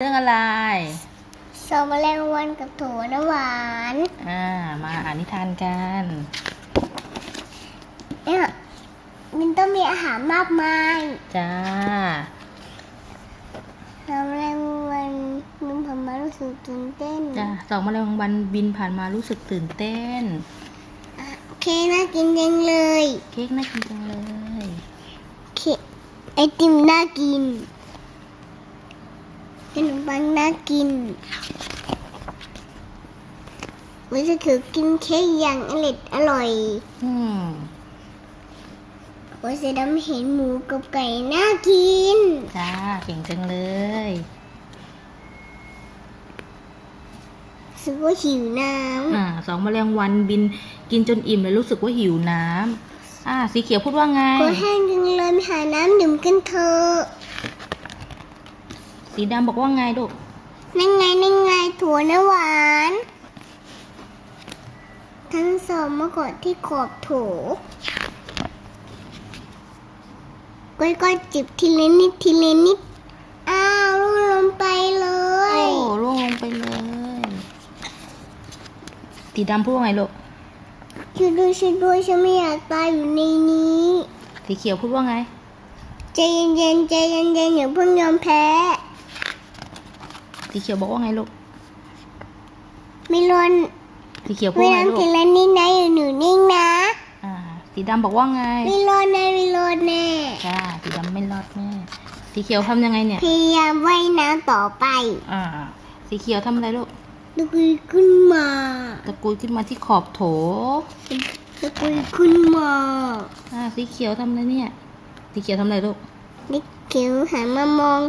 เรื่องอะไรสองแมลงวันกับโถน้ำหวาน อ่า มาอ่านนิทานกัน เนี่ยมันต้องมีอาหารมากมายจ้า สองแมลงวันมันผมมารู้สึกตื่นเต้นจ้าสองแมลงวันบินผ่านมารู้สึกตื่นเต้นอะโอเคน่ากินจังเลย เค้กน่ากินจังเลยโอเคไอติมน่ากิน ขนมปังน่ากินวันจะถือกินเค้กอย่างอร่อยอร่อยอืมวันจะดำเห็นหมูกับไก่น่ากิน จ้าเก่งจังเลยรู้สึกว่าหิวน้ำอ่าสองแมลงวันบินกินจนอิ่มเลยรู้สึกว่าหิวน้ำอ่าสีเขียวพูดว่าไงก็แห้งจังเลยไปหาน้ำดื่มกันเถอะ สีดำบอกว่าไงลูก นั่นไงนั่นไงถั่วน้ำหวาน ทั้งสองมากดที่ขอบโถก้อยก็จิบทีละนิดทีละนิด อ้าวร่วงลงไปเลโอ้ย ล่วงลงไปเลย สีดำพูดว่าไงลูก ช่วยด้วยช่วยด้วยฉันไม่อยากตายอยู่ในนี้สีเขียวพูดว่าไง ใจเย็นๆใจเย็นๆอย่าเพิ่งยอมแพ้ สีเขียวบอกว่าไงลูกไม่รอนสีเขียวพูดไม่ว่าไงรอนลูกทีละนิดนะอยู่หนูนิ่งนะอ่า สีดำบอกว่าไงไม่รอดแน่ไม่รอดแน่จ้าสีดำไม่รอดแน่สีเขียวทำยังไงเนี่ย พยายามว่ายน้ำต่อไปอ่า สีเขียวทำอะไรลูกตะกุยขึ้นมาตะกุยขึ้นมาที่ขอบโถตะกุยขึ้นมาอ่าสีเขียวทำอะไรเนี่ย สีเขียวทำอะไรลูก นิกเขียวหันมามอง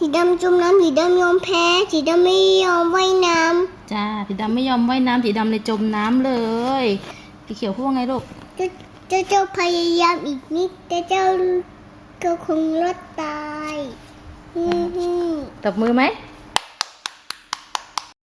สีดำจมน้ำสีดำยอมแพ้สีดำไม่ยอมว่ายน้จ้าสีดำไม่ยอมว่ายน้ำสีดำเลยจมน้ำเลยสีเขียวพูดว่าไงลูกำเจ้าเจ้าเจ้าพยายามอีกนิดแต่เจ้าก็คงรอดตายฮึ่มฮึ่มตบมือไหมฮ